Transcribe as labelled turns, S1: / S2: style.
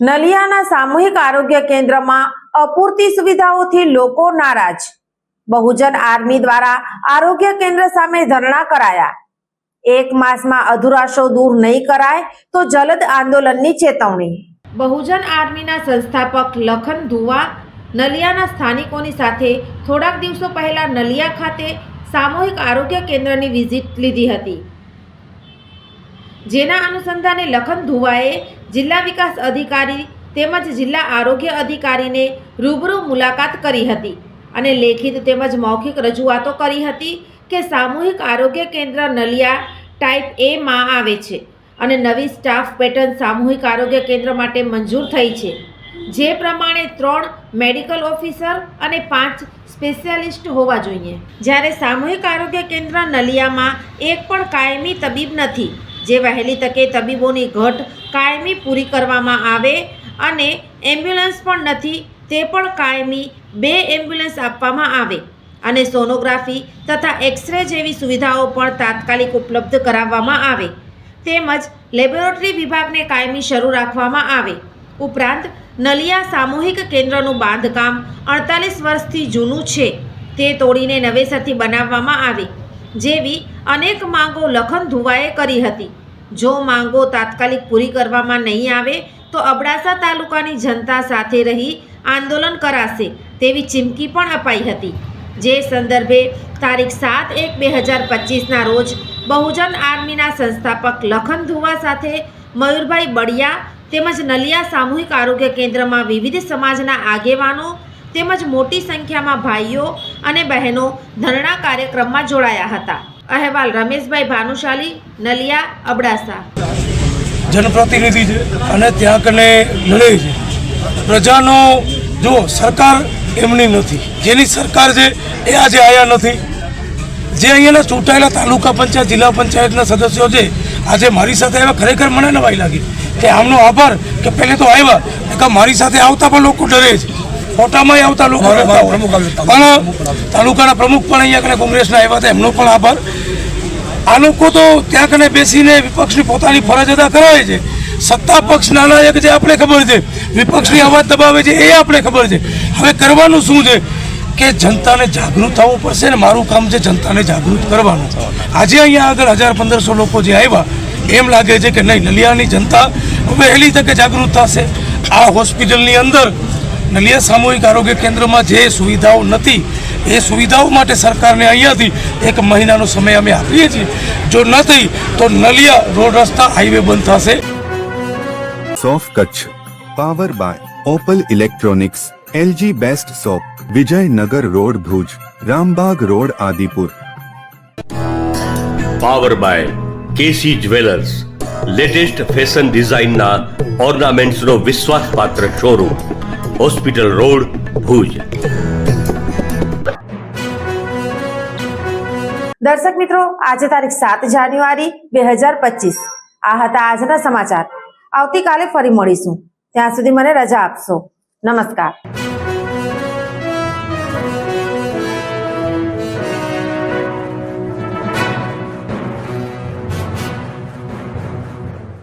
S1: નલિયાના સામૂહિક આરોગ્ય કેન્દ્રમાં અપૂરતી સુવિધાઓથી લોકો નારાજ. બહુજન આર્મી દ્વારા આરોગ્ય કેન્દ્ર સામે ધરણા કરાયા. એક માસમાં અધુરાશો દૂર નહીં કરાય તો જલદ આંદોલનની ચેતવણી. બહુજન આર્મીના સંસ્થાપક લખન ધુવા નલિયાના સ્થાનિકોની સાથે થોડાક દિવસો પહેલા નલિયા ખાતે સામૂહિક આરોગ્ય કેન્દ્રની વિઝિટ લીધી હતી. જેના અનુસંધાને લખન ધુવાએ જિલ્લા વિકાસ અધિકારી તેમજ જિલ્લા આરોગ્ય અધિકારીને રૂબરૂ મુલાકાત કરી હતી અને લેખિત તેમજ મૌખિક રજૂઆતો કરી હતી કે સામૂહિક આરોગ્ય કેન્દ્ર નલિયા ટાઈપ એમાં આવે છે અને નવી સ્ટાફ પેટર્ન સામૂહિક આરોગ્ય કેન્દ્ર માટે મંજૂર થઈ છે. જે પ્રમાણે ત્રણ મેડિકલ ઓફિસર અને પાંચ સ્પેશિયાલિસ્ટ હોવા જોઈએ. જ્યારે સામૂહિક આરોગ્ય કેન્દ્ર નલિયામાં એક પણ કાયમી તબીબ નથી જે વહેલી તકે તબીબોની ઘટ કાયમી પૂરી કરવામાં આવે અને એમ્બ્યુલન્સ પણ નથી, તે પણ કાયમી બે એમ્બ્યુલન્સ આપવામાં આવે અને સોનોગ્રાફી તથા એક્સરે જેવી સુવિધાઓ પણ તાત્કાલિક ઉપલબ્ધ કરાવવામાં આવે. તેમજ લેબોરેટરી વિભાગને કાયમી શરૂ રાખવામાં આવે. ઉપરાંત, નલિયા સામૂહિક કેન્દ્રનું બાંધકામ અડતાલીસ વર્ષથી જૂનું છે. તે તોડીને નવેસરથી બનાવવામાં આવે, જેવી અનેક માંગો લખન ધુવાએ કરી હતી. જો માંગો તાત્કાલિક પૂરી કરવામાં નહીં આવે, તો અબડાસા તાલુકાની જનતા સાથે રહી આંદોલન કરાશે તેવી ચીમકી પણ અપાઈ હતી. જે સંદર્ભે તારીખ સાત એક બે હજાર પચીસના રોજ બહુજન આર્મીના સંસ્થાપક લખન ધુવા સાથે મયુરભાઈ બળિયા તેમજ નલિયા સામૂહિક આરોગ્ય કેન્દ્રમાં વિવિધ સમાજના આગેવાનો તેમજ મોટી સંખ્યામાં ભાઈઓ અને બહેનો ધરણા કાર્યક્રમમાં જોડાયા હતા. અહેવાલ રમેશભાઈ ભાનુશાલી, નલિયા અબડાસા.
S2: જનપ્રતિનિધિ છે અને ત્યાં કને લડે છે. પ્રજાનો જો સરકાર એમની નથી. જેની સરકાર છે એ આજે આવ્યા નથી. જે અહીંયાના ચૂંટાયેલા તાલુકા પંચાયત, જિલ્લા પંચાયતના સદસ્યો છે, આજે મારી સાથે આવ્યા. ખરેખર મને નવાઈ લાગી. કે આમનો આભાર કે પહેલે તો આવ્યા. કે મારી સાથે આવતા પણ લોકો ડરે છે. ફોટામાં આવતા લોકો. પણ તાલુકાના પ્રમુખ પણ અહીંયા કને કોંગ્રેસના આવ્યા હતા એમનો પણ આભાર. આ લોકો તો ત્યાં કને બેસીને વિપક્ષની પોતાની ફરજ અદા કરાવે છે. સત્તા પક્ષ નાનાયક જે આપણે ખબર છે વિપક્ષની અવાજ દબાવે છે એ આપણે ખબર છે. હવે કરવાનું શું છે? કે જનતાને જાગૃત થવું પડશે ને મારું કામ છે જનતાને જાગૃત કરવાનું. આજે અહીંયા આગળ હજાર પંદરસો લોકો જે આવ્યા એમ લાગે છે કે નહીં નલિયાની જનતા વહેલી તકે જાગૃત થશે. આ હોસ્પિટલની અંદર નલિયા સામૂહિક આરોગ્ય કેન્દ્રમાં જે સુવિધાઓ નથી એ સુવિધાઓ માટે સરકારને અહીંયાથી એક મહિનાનો સમય અમે આપીએ છીએ. જો ન થઈ તો નલિયા રોડ રસ્તા હાઈવે બંધ થશે.
S3: સોફ Kutch power by Opal electronics LG best shop Vijaynagar road Bhuj Rambagh road Adipur.
S4: Power by KC jewellers latest fashion ડિઝાઇનના ઓર્નામેન્ટ્સનો વિશ્વાસપાત્ર શોરૂમ. Hospital road Bhuj.
S1: દર્શક મિત્રો, આજે તારીખ સાત જાન્યુઆરી બે હજાર પચીસ. આ હતા આજના સમાચાર. આવતીકાલે ફરી મળીશું. ત્યાં સુધી મને રજા આપશો. નમસ્કાર.